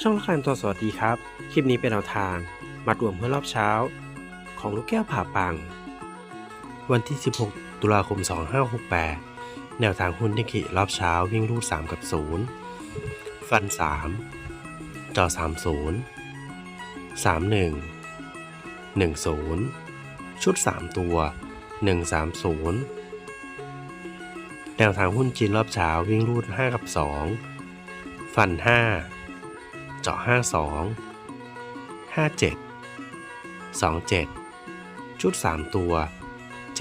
ช่องละคันตัวสวัสดีครับ คลิปนี้เป็นแนวทาง มัดรวมเพื่อรอบเช้า ของลูกแก้วผ่าปัง วันที่ 16 ตุลาคม 2568 แนวทางหุ้นนิกิรอบเช้าวิ่งรูด3 กับ 0 ฟัน 3จอ30 31 10 ชุด 3 ตัว 130 แนวทางหุ้นจีนรอบเช้าวิ่งรูด 5 กับ 2 ฟัน 5 เจาะ 52 57 27 ชุด 3 ตัว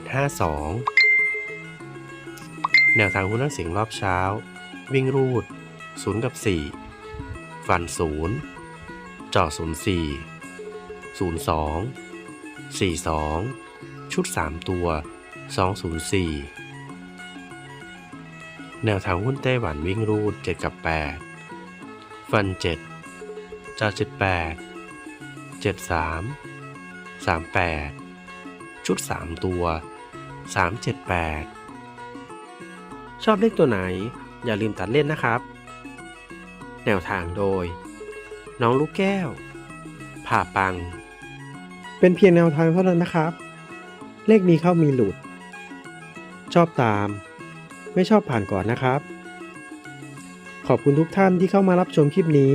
752 แนวทางหุ้นนักเสียงรอบเช้า วิ่งรูด 0 กับ 4 ฟัน 0 เจาะ 04 02 42 ชุด 3 ตัว 204แนวทางหุ้นไต้หวันวิ่งรูด 7 กับ 8 ฟัน 7 78 73 38 ชุด 3 ตัว 378 ชอบเลขตัวไหน อย่าลืมตัดเล่นนะครับ แนวทางโดย น้องลูกแก้ว ผ่าปัง เป็นเพียงแนวทางเท่านั้นนะครับ เลขมีเข้ามีหลุด ชอบตาม ไม่ชอบผ่านก่อนนะครับขอบคุณทุกท่านที่เข้ามารับชมคลิปนี้